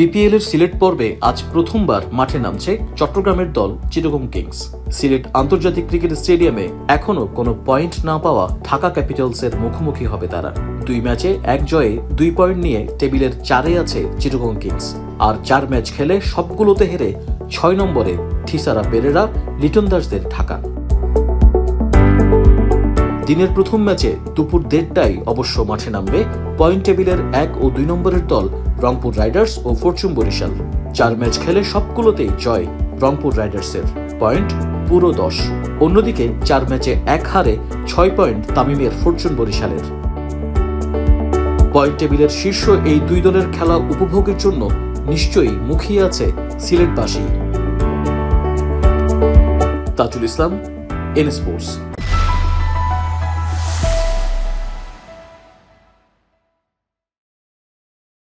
BPL এর সিলেট পর্বে আজ প্রথমবার মাঠে নামছে চট্টগ্রামের দল চিটাগং কিংস। সিলেট আন্তর্জাতিক ক্রিকেট স্টেডিয়ামে এখনও কোনো পয়েন্ট না পাওয়া ঢাকা ক্যাপিটালসের মুখোমুখি হবে তারা। দুই ম্যাচে এক জয়ে দুই পয়েন্ট নিয়ে টেবিলের চারে আছে চিটাগং কিংস। আর চার ম্যাচ খেলে সবগুলোতে হেরে ছয় নম্বরে থিসারা পেরেরা, লিটন দাসদের ঢাকা। দিনের প্রথম ম্যাচে দুপুর দেড়টায় অবশ্য মাঠে নামবে পয়েন্ট টেবিলের এক ও দুই নম্বরের দল রংপুর রাইডার্স ও ফরচুন বরিশাল। চার ম্যাচ খেলে সবগুলোতেই জয় রংপুর রাইডার্সের। পয়েন্ট পুরো দশ। অন্যদিকে চার ম্যাচে এক হারে ছয় পয়েন্ট তামিমের ফরচুন বরিশালের। পয়েন্ট টেবিলের শীর্ষ এই দুই দলের খেলা উপভোগের জন্য নিশ্চয়ই মুখিয়ে আছে সিলেটবাসী। Tajul Islam, N Sports.